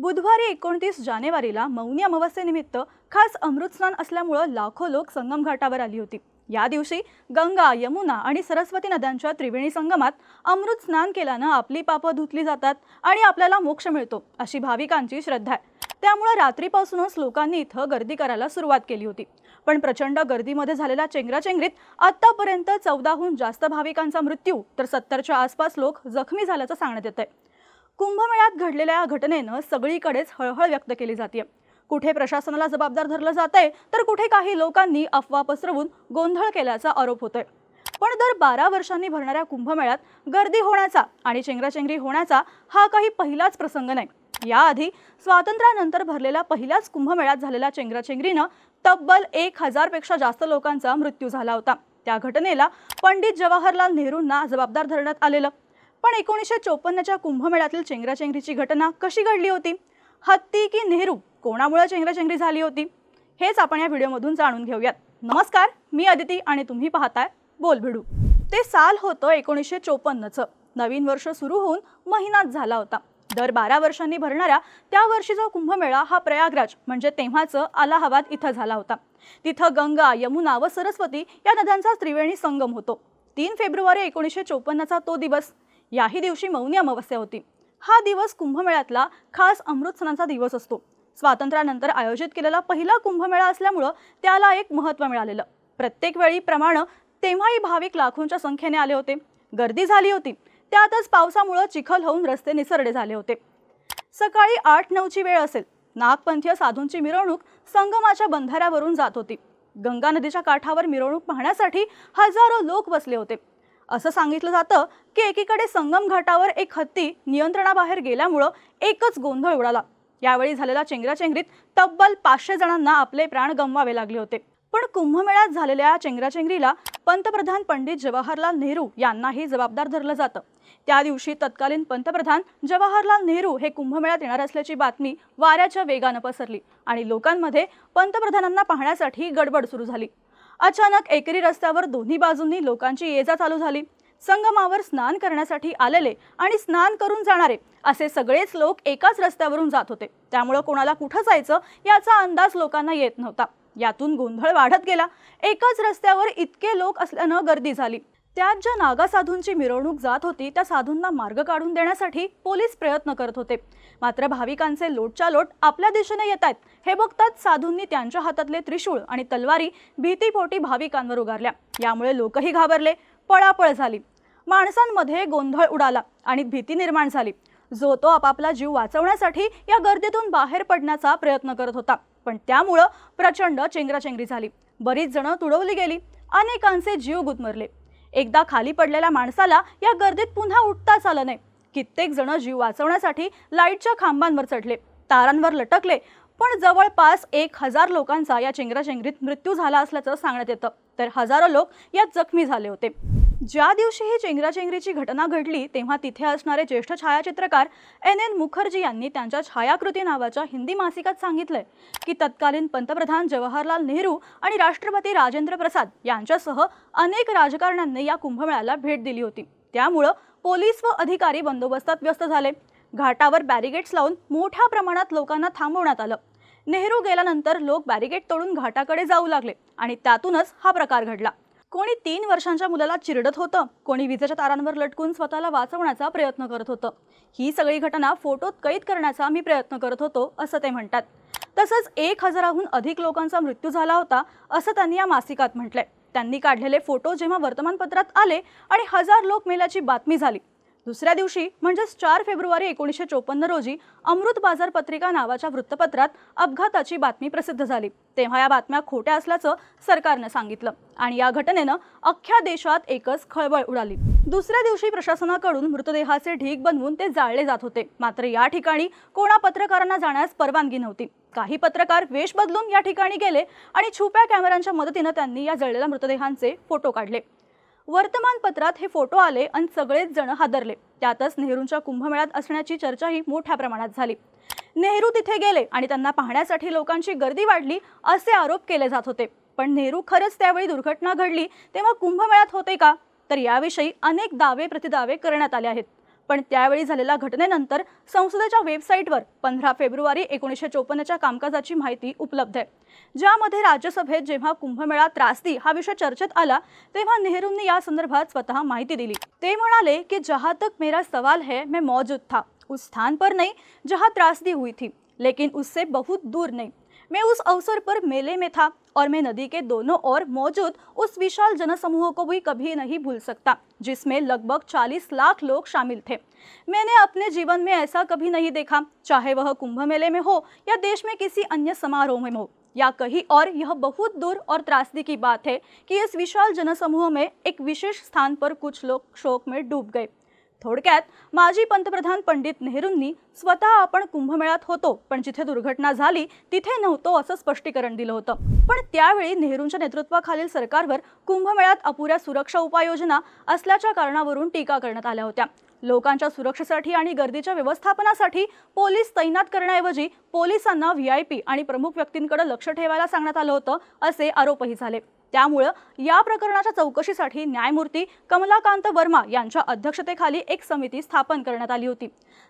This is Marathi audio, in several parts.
बुधवारी एकोणतीस जानेवारीला मौनी अमावस्येनिमित्त खास अमृतस्नान असल्यामुळं लाखो लोक संगम घाटावर आली होती. या दिवशी गंगा यमुना आणि सरस्वती नद्यांच्या त्रिवेणी संगमात अमृत स्नान केल्यानं आपली पापं धुतली जातात आणि आपल्याला मोक्ष मिळतो अशी भाविकांची श्रद्धा आहे. त्यामुळे रात्रीपासूनच लोकांनी इथं गर्दी करायला सुरुवात केली होती. पण प्रचंड गर्दीमध्ये झालेल्या चेंगराचेंगरीत आतापर्यंत चौदाहून जास्त भाविकांचा मृत्यू तर सत्तरच्या आसपास लोक जखमी झाल्याचं सांगण्यात येत आहे कुंभमेळ्यात घडलेल्या या घटनेनं सगळीकडेच हळहळ व्यक्त केली जाते कुठे प्रशासनाला जबाबदार धरलं जात आहे तर कुठे काही लोकांनी अफवा पसरवून गोंधळ केल्याचा आरोप होतोय. पण दर बारा वर्षांनी भरणाऱ्या कुंभमेळ्यात गर्दी होण्याचा आणि चेंगराचेंगरी होण्याचा हा काही पहिलाच प्रसंग नाही. याआधी स्वातंत्र्यानंतर भरलेल्या पहिल्याच कुंभमेळ्यात झालेल्या चेंगराचेंगरीनं तब्बल एक हजारपेक्षा जास्त लोकांचा मृत्यू झाला होता. त्या घटनेला पंडित जवाहरलाल नेहरूंना जबाबदार धरण्यात आलेलं. पण एकोणीसशे चोपन्नच्या कुंभमेळ्यातील चेंगराचेंगरीची घटना कशी घडली होती? हत्ती की नेहरू? कोणामुळे चेंगराचेंगरी झाली होती? हेच आपण या व्हिडिओमधून जाणून घेऊयात. नमस्कार मी अदिती आणि तुम्ही पाहताय बोल भिडू ते साल होतं एकोणीसशे चोपन्नचं. नवीन वर्ष सुरू होऊन महिनाच झाला होता. दर बारा वर्षांनी भरणाऱ्या त्या वर्षीचा कुंभमेळा हा प्रयागराज म्हणजे तेव्हाचं अलाहाबाद इथं झाला होता. तिथं गंगा यमुना व सरस्वती या नद्यांचा त्रिवेणी संगम होतो. तीन फेब्रुवारी एकोणीसशे चोपन्नचा तो दिवस. याही दिवशी मौनी अमावस्या होती. हा दिवस कुंभमेळ्यातला खास अमृत सणाचा दिवस असतो. स्वातंत्र्यानंतर आयोजित केलेला पहिला कुंभमेळा असल्यामुळं त्याला एक महत्त्व मिळालेलं. प्रत्येक वेळी प्रमाणे तेव्हाही भाविक लाखोंच्या संख्येने आले होते. गर्दी झाली होती. त्यातच पावसामुळं चिखल होऊन रस्ते निसरडे झाले होते. सकाळी आठ नऊची वेळ असेल. नागपंथीय साधूंची मिरवणूक संगमाच्या बंधाऱ्यावरून जात होती. गंगा नदीच्या काठावर मिरवणूक पाहण्यासाठी हजारो लोक बसले होते. असं सांगितलं जातं की एकीकडे संगम घाटावर एक हत्ती नियंत्रणाबाहेर गेल्यामुळं एकच गोंधळ उडाला. यावेळी झालेल्या चेंगराचेंगरीत तब्बल पाचशे जणांना आपले प्राण गमवावे लागले होते. पण कुंभमेळ्यात झालेल्या चेंगराचेंगरीला पंतप्रधान पंडित जवाहरलाल नेहरू यांनाही जबाबदार धरलं जातं. त्या दिवशी तत्कालीन पंतप्रधान जवाहरलाल नेहरू हे कुंभमेळ्यात येणार असल्याची बातमी वाऱ्याच्या वेगानं पसरली आणि लोकांमध्ये पंतप्रधानांना पाहण्यासाठी गडबड सुरू झाली. अचानक एकेरी रस्त्यावर दोन्ही बाजूंनी लोकांची ये जा चालू झाली. संगमावर स्नान करण्यासाठी आलेले आणि स्नान करून जाणारे असे सगळेच लोक एकाच रस्त्यावरून जात होते. त्यामुळं कोणाला कुठं जायचं याचा अंदाज लोकांना येत नव्हता. यातून गोंधळ वाढत गेला. एकाच रस्त्यावर इतके लोक असल्यानं गर्दी झाली. त्यात ज्या नागा साधूंची मिरवणूक जात होती त्या साधूंना मार्ग काढून देण्यासाठी पोलीस प्रयत्न करत होते. मात्र भाविकांचे लोटच्या लोट आपल्या दिशेने येत आहेत. हे बघताच साधूंनी त्यांच्या हातातले त्रिशूळ आणि तलवारी भीतीपोटी भाविकांवर उगारल्या. यामुळे लोकही घाबरले पळापळ झाली. माणसांमध्ये गोंधळ उडाला आणि भीती निर्माण झाली. जो तो आपापला जीव वाचवण्यासाठी या गर्दीतून बाहेर पडण्याचा प्रयत्न करत होता. पण त्यामुळं प्रचंड चेंगराचेंगरी झाली. बरीच जणं तुडवली गेली. अनेकांचे जीव गुदमरले. एकदा खाली पडलेल्या माणसाला या गर्दीत पुन्हा उठताच आलं नाही. कित्येक जण जीव वाचवण्यासाठी लाईटच्या खांबांवर चढले. तारांवर लटकले. पण जवळपास एक हजार लोकांचा या चेंगराचेंगरीत मृत्यू झाला असल्याचं सांगण्यात येतं. तर हजारो लोक यात जखमी झाले होते. ज्या दिवशी ही चेंगराचेंगरीची घटना घडली तेव्हा तिथे असणारे ज्येष्ठ छायाचित्रकार एन एन मुखर्जी यांनी त्यांच्या छायाकृती नावाच्या हिंदी मासिकात सांगितलंय की तत्कालीन पंतप्रधान जवाहरलाल नेहरू आणि राष्ट्रपती राजेंद्र प्रसाद यांच्यासह अनेक राजकारण्यांनी या कुंभमेळ्याला भेट दिली होती. त्यामुळं पोलीस व अधिकारी बंदोबस्तात व्यस्त झाले. घाटावर बॅरिगेट्स लावून मोठ्या प्रमाणात लोकांना थांबवण्यात आलं. नेहरू गेल्यानंतर लोक बॅरिगेट तोडून घाटाकडे जाऊ लागले आणि त्यातूनच हा प्रकार घडला. कोणी तीन वर्षांच्या मुलाला चिरडत होतं कोणी विजेच्या तारांवर लटकून स्वतःला वाचवण्याचा प्रयत्न करत होतं. ही सगळी घटना फोटोत कैद करण्याचा मी प्रयत्न करत होतो असं ते म्हणतात. तसंच एक हजाराहून अधिक लोकांचा मृत्यू झाला होता असं त्यांनी या मासिकात म्हटलंय. त्यांनी काढलेले फोटो जेव्हा वर्तमानपत्रात आले आणि हजार लोक मेल्याची बातमी झाली. दुसऱ्या दिवशी म्हणजेच चार फेब्रुवारी एकोणीसशे चोपन्न रोजी अमृत बाजार पत्रिका नावाच्या वृत्तपत्रात अपघाताची बातमी प्रसिद्ध झाली. तेव्हा या बातम्या खोट्या असल्याचं सरकारनं सांगितलं आणि या घटनेनं अख्ख्या देशात एकच खळबळ उडाली. दुसऱ्या दिवशी प्रशासनाकडून मृतदेहाचे ढीग बनवून ते जाळले जात होते. मात्र या ठिकाणी कोणा पत्रकारांना जाण्यास परवानगी नव्हती. काही पत्रकार वेश बदलून या ठिकाणी गेले आणि छुप्या कॅमेऱ्यांच्या मदतीनं त्यांनी या जळलेल्या मृतदेहांचे फोटो काढले. वर्तमानपत्रात हे फोटो आले आणि सगळेच जण हादरले. त्यातच नेहरूंच्या कुंभमेळ्यात असण्याची चर्चाही मोठ्या प्रमाणात झाली. नेहरू तिथे गेले आणि त्यांना पाहण्यासाठी लोकांची गर्दी वाढली असे आरोप केले जात होते. पण नेहरू खरंच त्यावेळी दुर्घटना घडली तेव्हा कुंभमेळ्यात होते का? तर याविषयी अनेक दावे प्रतिदावे करण्यात आले आहेत. पण त्यावेळी झालेल्या घटनेनंतर संसदेच्या वेबसाईटवर पंधरा फेब्रुवारी एकोणीसशे चोपन्नच्या कामकाजाची माहिती उपलब्ध आहे. ज्यामध्ये राज्यसभेत जेव्हा कुंभमेळा त्रासदी हा विषय चर्चेत आला तेव्हा नेहरूंनी या संदर्भात स्वतः माहिती दिली. ते म्हणाले की जहां तक मेरा सवाल है मैं मौजूद था. उस स्थान पर नहीं जहां त्रासदी हुई थी. लेकिन उससे बहुत दूर नहीं. मैं उस अवसर पर मेले में था. और मैं नदी के दोनों ओर मौजूद उस विशाल जनसमूह को भी कभी नहीं भूल सकता, जिसमें लगभग 40 लाख लोग शामिल थे। मैंने अपने जीवन में ऐसा कभी नहीं देखा, चाहे वह कुंभ मेले में हो या देश में किसी अन्य समारोह में हो। या कहीं और, यह बहुत दूर और त्रासदी की बात है कि इस विशाल जनसमूह में एक विशेष स्थान पर कुछ लोग शोक में डूब गए। थोडक्यात माजी पंतप्रधान पंडित नेहरूंनी स्वतः आपण कुंभमेळ्यात होतो पण जिथे दुर्घटना झाली तिथे नव्हतो असं स्पष्टीकरण दिलं होतं. पण त्यावेळी नेहरूंच्या नेतृत्वाखालील सरकारवर कुंभमेळ्यात अपुऱ्या सुरक्षा उपाययोजना असल्याच्या कारणावरून टीका करण्यात आल्या होत्या. लोकांच्या सुरक्षेसाठी आणि गर्दीच्या व्यवस्थापनासाठी पोलीस तैनात करण्याऐवजी पोलिसांना व्ही आय पी आणि प्रमुख व्यक्तींकडे लक्ष ठेवायला सांगण्यात आलं होतं असे आरोपही झाले. त्यामुळं या प्रकरणाच्या चौकशीसाठी न्यायमूर्ती कमलाकांत वर्मा यांच्या अध्यक्षतेखाली एक समिती स्थापन करण्यात आली होती.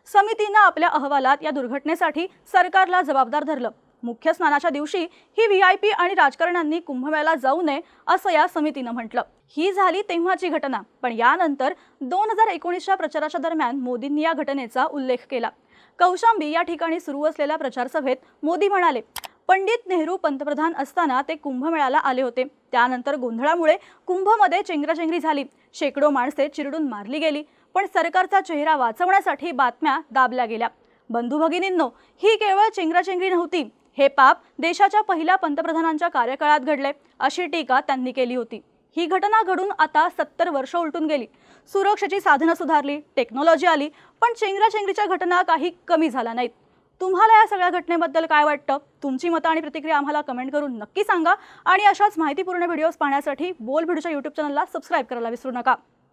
समितीनं आपल्या अहवालात या दुर्घटनेसाठी सरकारला जबाबदार धरलं. मुख्य स्नानाच्या दिवशी ही व्ही आय पी आणि राजकारण्यांनी कुंभमेळ्याला जाऊ नये असं या समितीनं म्हटलं. ही झाली तेव्हाची घटना. पण यानंतर दोन हजार एकोणीसच्या प्रचाराच्या दरम्यान मोदींनी या घटनेचा उल्लेख केला. कौशांबी या ठिकाणी सुरू असलेल्या प्रचारसभेत मोदी म्हणाले पंडित नेहरू पंतप्रधान असताना ते कुंभमेळ्याला आले होते. त्यानंतर गोंधळामुळे कुंभमध्ये चेंगराचेंगरी झाली. शेकडो माणसे चिरडून मारली गेली. पण सरकारचा चेहरा वाचवण्यासाठी बातम्या दाबल्या गेल्या. बंधू भगिनींनो ही केवळ चेंगराचेंगरी नव्हती. हे पाप देशाच्या पहिल्या पंतप्रधानांच्या कार्यकाळात घडले अशी टीका त्यांनी केली होती. ही घटना घडून आता सत्तर वर्ष उलटून गेली. सुरक्षेची साधनं सुधारली टेक्नॉलॉजी आली पण चेंगराचेंगरीच्या घटना काही कमी झाल्या नाहीत. तुम्हाला या सगळ्या घटनेबद्दल काय वाटतं? तुमची मतं आणि प्रतिक्रिया आम्हाला कमेंट करून नक्की सांगा. आणि अशाच माहितीपूर्ण व्हिडिओज पाहण्यासाठी बोल व्हिडिओच्या यूट्यूब चॅनलला सबस्क्राईब करायला विसरू नका.